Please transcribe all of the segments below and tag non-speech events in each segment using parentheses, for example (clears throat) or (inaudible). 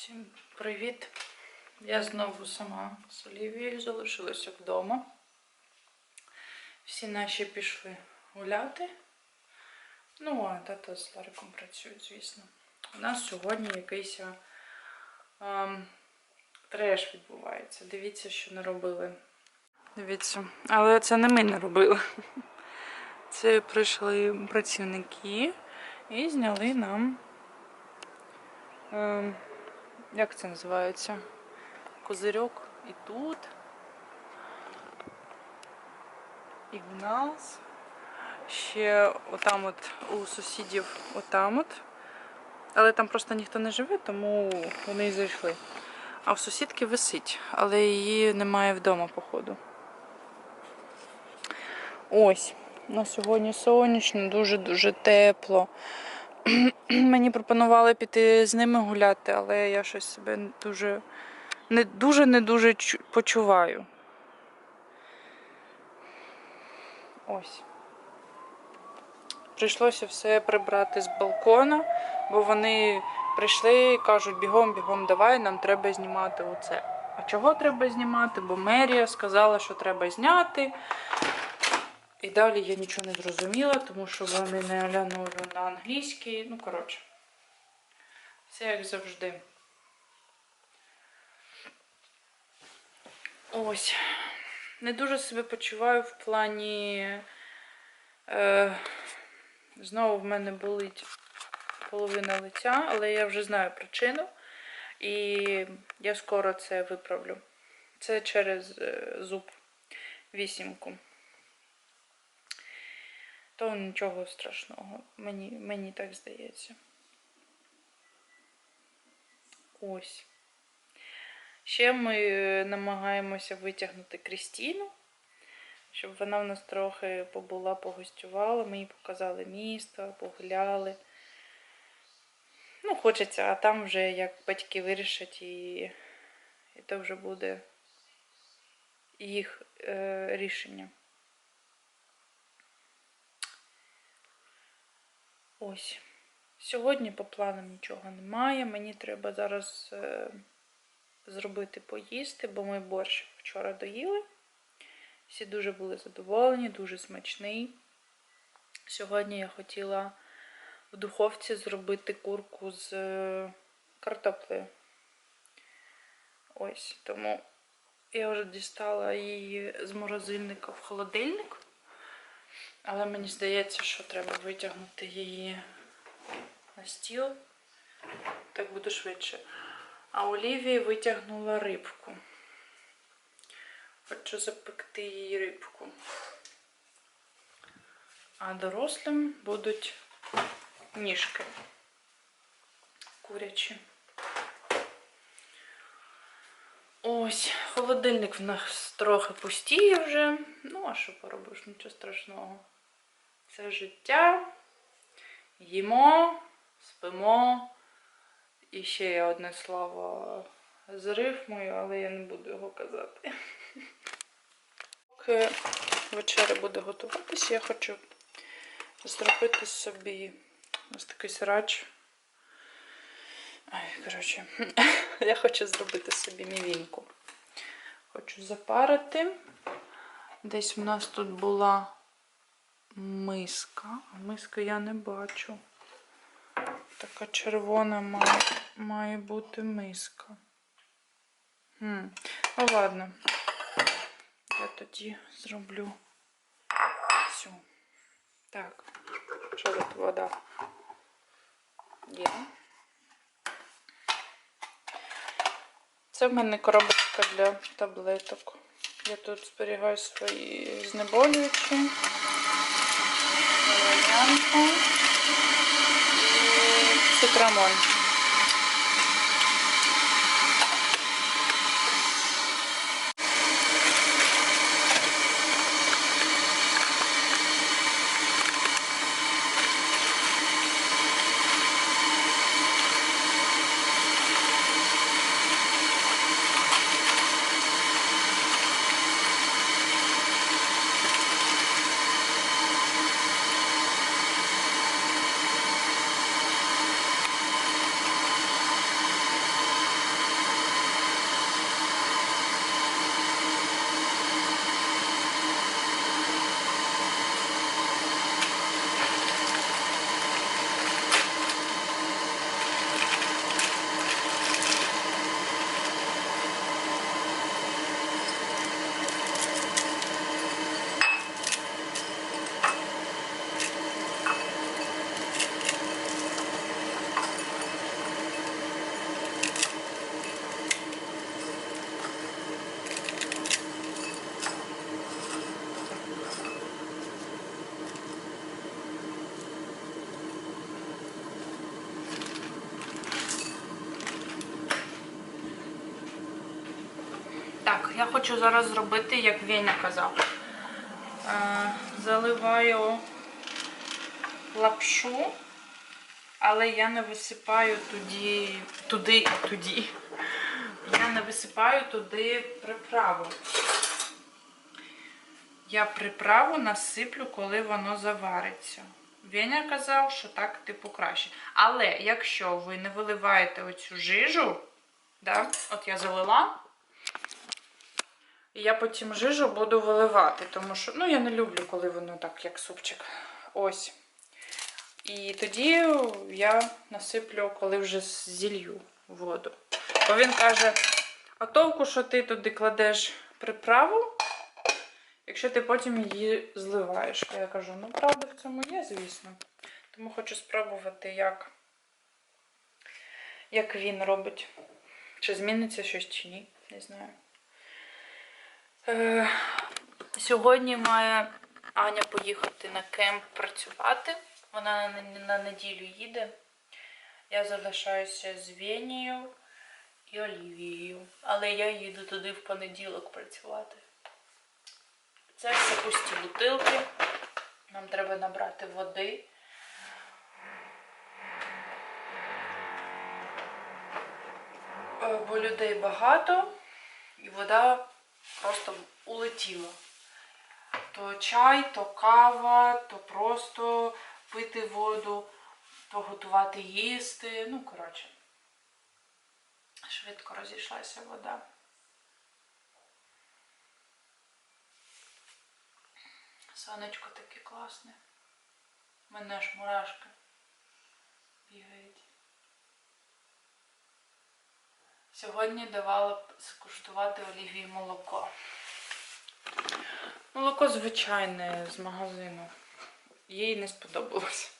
Всім привіт! Я знову сама з Олівією залишилася вдома. Всі наші пішли гуляти. Ну, а тато з Лариком працюють, звісно. У нас сьогодні якийсь ем, треш відбувається. Дивіться, що не робили. Дивіться, але це не ми не робили. Це прийшли працівники і зняли нам. Ем, як це називається? Козирьок і тут. І в нас. Ще отам от у сусідів отам от. Але там просто ніхто не живе, тому вони і зайшли. А в сусідки висить, але її немає вдома, походу. Ось. На сьогодні сонячно, дуже-дуже тепло. (clears throat) Мені пропонували піти з ними гуляти, але я щось себе дуже не дуже не дуже почуваю. Ось. Прийшлося все прибрати з балкона, бо вони прийшли і кажуть, бігом, бігом, давай, нам треба знімати оце. А чого треба знімати? Бо мерія сказала, що треба зняти. І далі я нічого не зрозуміла, тому що вони не глянули на англійський. Ну, коротше, все як завжди. Ось. Не дуже себе почуваю в плані. Е, знову в мене болить половина лиця, але я вже знаю причину. І я скоро це виправлю. Це через е, зуб вісімку. То нічого страшного, мені, мені так здається. Ось. Ще ми намагаємося витягнути Крістіну, щоб вона в нас трохи побула, погостювала. Ми їй показали місто, погуляли. Ну, хочеться, а там вже як батьки вирішать, і, і то вже буде їх е, рішення. Ось. Сьогодні по планам нічого немає. Мені треба зараз е, зробити поїсти, бо ми борщ вчора доїли. Всі дуже були задоволені, дуже смачний. Сьогодні я хотіла в духовці зробити курку з е, картоплею. Ось, тому я вже дістала її з морозильника в холодильник. Але мені здається, що треба витягнути її на стіл. Так буде швидше. А Олівії витягнула рибку. Хочу запекти її рибку. А дорослим будуть ніжки курячі. Ось, холодильник в нас трохи пустіє вже. Ну, а що поробиш, нічого страшного. Це життя. Їмо, спимо. І ще є одне слово з рифмою, але я не буду його казати. Поки вечеря буде готуватися, я хочу зробити собі ось такий срач. Ай, коротше, (laughs) я хочу зробити собі мівінку. Хочу запарити. Десь у нас тут була миска. А миска я не бачу. Така червона має, має бути миска. Хм. Ну ладно. Я тоді зроблю цю. Так, що тут вода? Є. Це в мене коробочка для таблеток. Я тут зберігаю свої знеболюючі, валеріанку і цитрамон. Так, я хочу зараз зробити, як Веня казав. Е, заливаю лапшу, але я не висипаю туди, туди і туди. Я не висипаю туди приправу. Я приправу насиплю, коли воно завариться. Веня казав, що так, типу, краще. Але якщо ви не виливаєте оцю жижу, да, от я залила, і я потім жижу буду виливати, тому що ну, я не люблю, коли воно так, як супчик. Ось. І тоді я насиплю, коли вже зілью воду. Бо він каже: а толку, що ти туди кладеш приправу, якщо ти потім її зливаєш. Я кажу, ну правда в цьому є, звісно. Тому хочу спробувати, як, як він робить. Чи зміниться щось, чи ні, не знаю. Е, сьогодні має Аня поїхати на кемп працювати. Вона на, неділю їде. Я залишаюся з Венією і Олівією. Але я їду туди в понеділок працювати. Це все пусті бутилки. Нам треба набрати води. Е, Бо людей багато і вода просто улетіла. То чай, то кава, то просто пити воду, то готувати їсти. Ну, коротше, швидко розійшлася вода. Сонечко таке класне. Мене ж мурашки бігають. Сьогодні давала б скуштувати Олівії молоко. Молоко звичайне з магазину. Їй не сподобалось.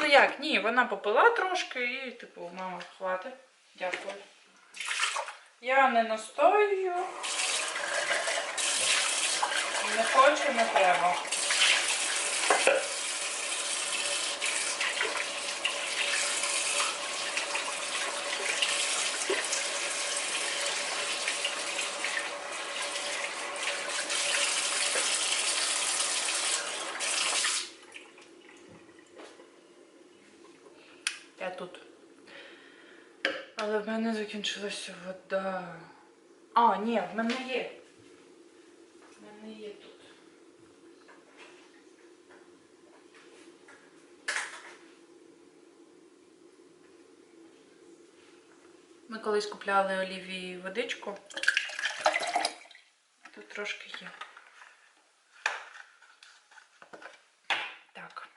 Ну як, ні, вона попила трошки і, типу, мама, хватить. Дякую. Я не настоюю. Не хочу, не треба. Я тут. Але в мене закінчилася вода. А, ні, в мене є. В мене є тут. Ми колись купляли Олівії водичку. Тут трошки є. Так.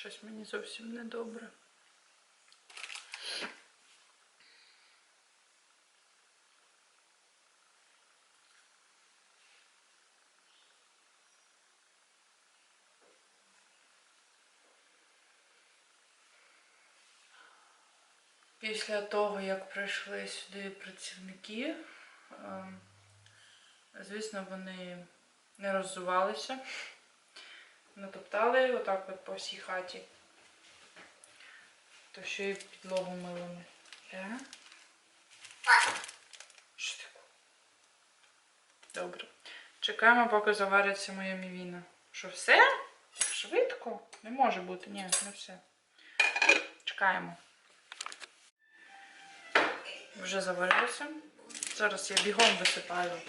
Щось мені зовсім не добре. Після того, як прийшли сюди працівники, ем, звісно, вони не роззувалися. Натоптали отак от по всій хаті. То ще й підлогу милими. Да? Що таке? Добре. Чекаємо, поки завариться моя мівіна. Що все? Швидко? Не може бути, ні, не все. Чекаємо. Вже заварилося. Зараз я бігом висипаю.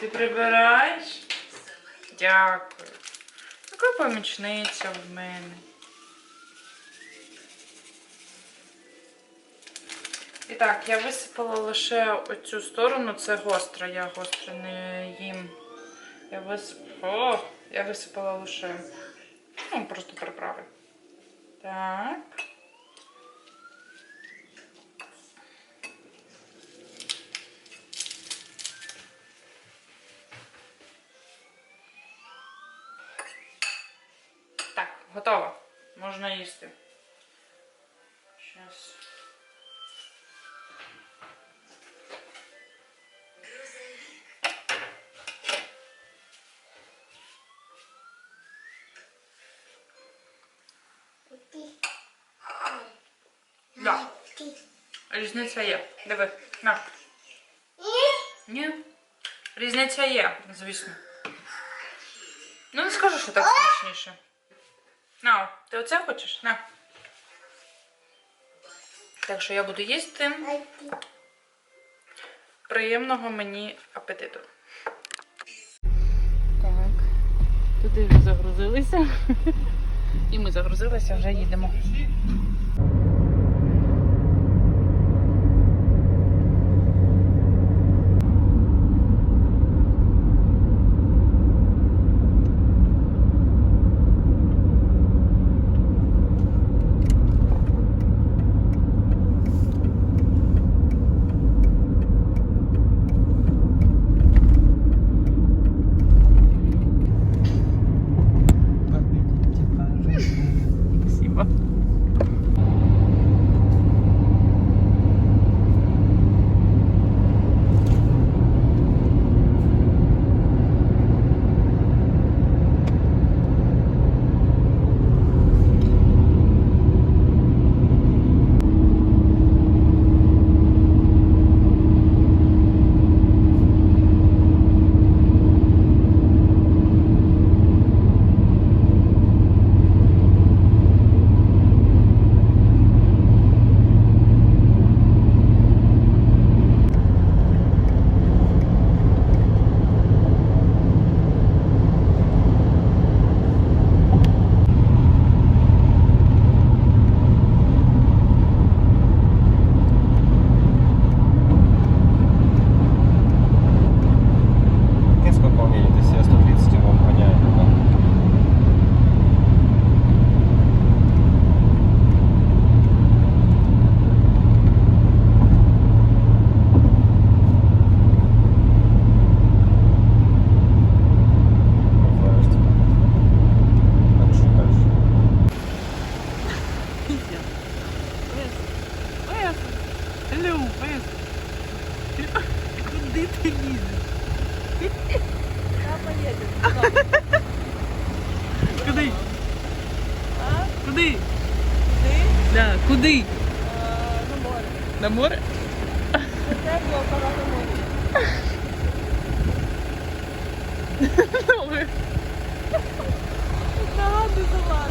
Ти прибираєш? Дякую. Така помічниця в мене. Так, я висипала лише оцю сторону, це гостра, я гостре не їм. Я висипала. О, я висипала лише. Ну, просто приправи. Так. Так, готово. Можна їсти. Щас. Різниця є. Диви. На. Ні. Різниця є, звісно. Ну не скажу, що так смачніше. На, ти оце хочеш? На. Так що я буду їсти. Приємного мені апетиту. Так. Туди вже загрузилися. (laughs) І ми загрузилися, вже їдемо. Куди? Да, куди? На море. На море? Це було пора на море. (laughs) Нагадую за вас.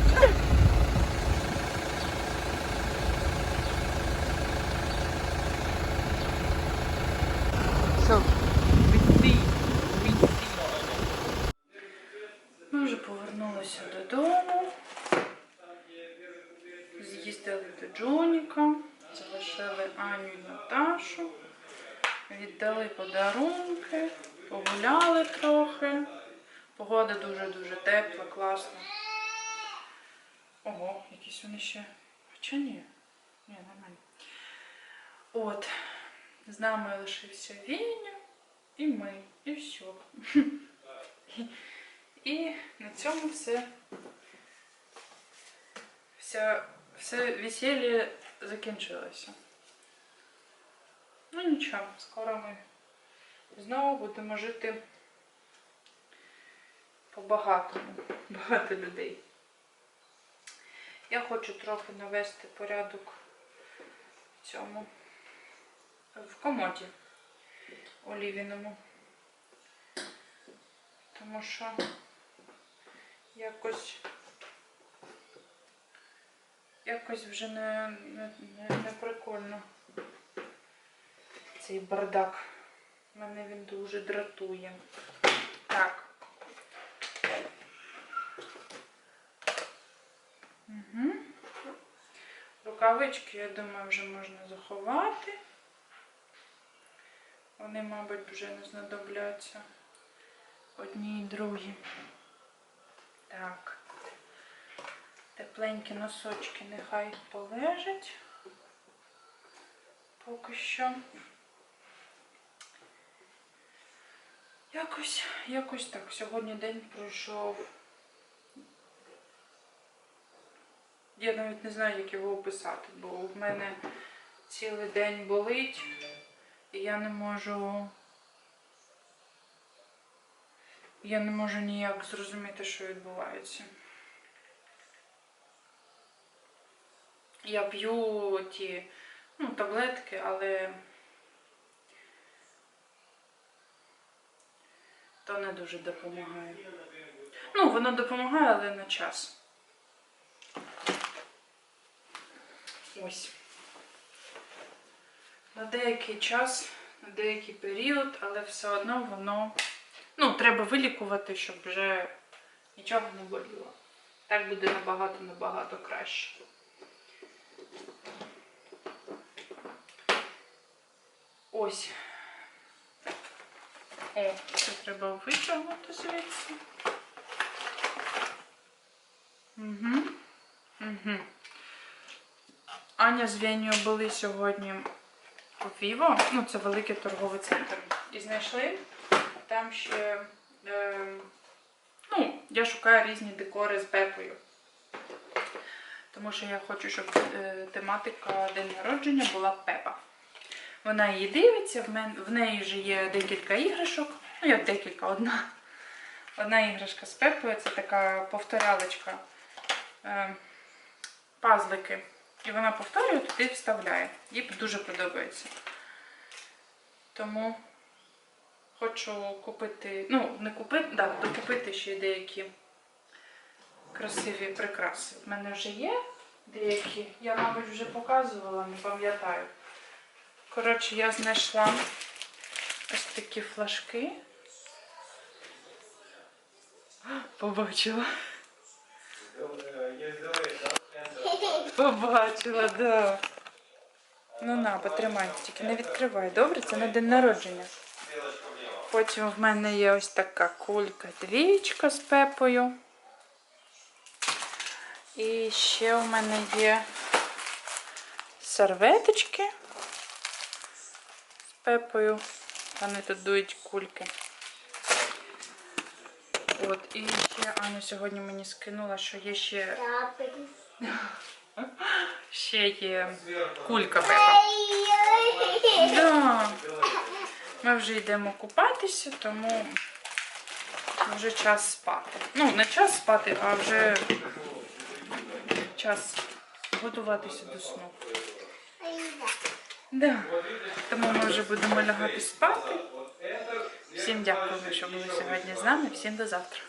Наташу, віддали подарунки, погуляли трохи. Погода дуже-дуже тепла, класна. Ого, якісь вони ще. Хоча ні. Ні, нормально. От. З нами лишився Віня і ми, і все. (laughs) І на цьому все. Все весілля закінчилося. Ну нічого, скоро ми знову будемо жити по-багатому. (laughs) Багато людей. Я хочу трохи навести порядок в цьому в комоді олівіному. Тому що якось якось вже не, не, не, прикольно цей бардак. Мене він дуже дратує. Так. Угу. Рукавички, я думаю, вже можна заховати. Вони, мабуть, вже не знадобляться одні і другі. Так. Тепленькі носочки нехай полежать. Поки що. Якось, якось так. Сьогодні день пройшов. Я навіть не знаю, як його описати, бо в мене цілий день болить. І я не можу. Я не можу ніяк зрозуміти, що відбувається. Я п'ю ті ну, таблетки, але то не дуже допомагає. Ну, воно допомагає, але на час. Ось. На деякий час, на деякий період, але все одно воно. Ну, треба вилікувати, щоб вже нічого не боліло. Так буде набагато набагато краще. Ось. О, це треба витягнути звідси. Угу. Угу. Аня з Венію були сьогодні у Віво. Ну, це великий торговий центр. І знайшли там ще. Е, ну, я шукаю різні декори з бепою. Тому що я хочу, щоб е, тематика день народження була Пепа. Вона її дивиться, в, мен, в неї вже є декілька іграшок. Ну, як декілька, одна. Одна іграшка з Пепою, це така повторялочка. Е, пазлики. І вона повторює, туди вставляє. Їй дуже подобається. Тому хочу купити, ну, не купити, да, докупити ще деякі красиві прикраси. В мене вже є деякі. Я, мабуть, вже показувала, не пам'ятаю. Коротше, я знайшла ось такі флажки. Побачила. Побачила, да. Ну на, потримай, тільки не відкривай. Добре, це на день народження. Потім в мене є ось така кулька двічка з пепою. І ще у мене є серветочки пепою. Вони тут дують кульки. От, і ще Аня сьогодні мені скинула, що є ще, ще є кулька пепа. Да. Ми вже йдемо купатися, тому вже час спати. Ну, не час спати, а вже час готуватися до сну. Да. Тому ми вже будемо лягати спати. Всім дякуємо, що були сьогодні з нами. Всім до завтра.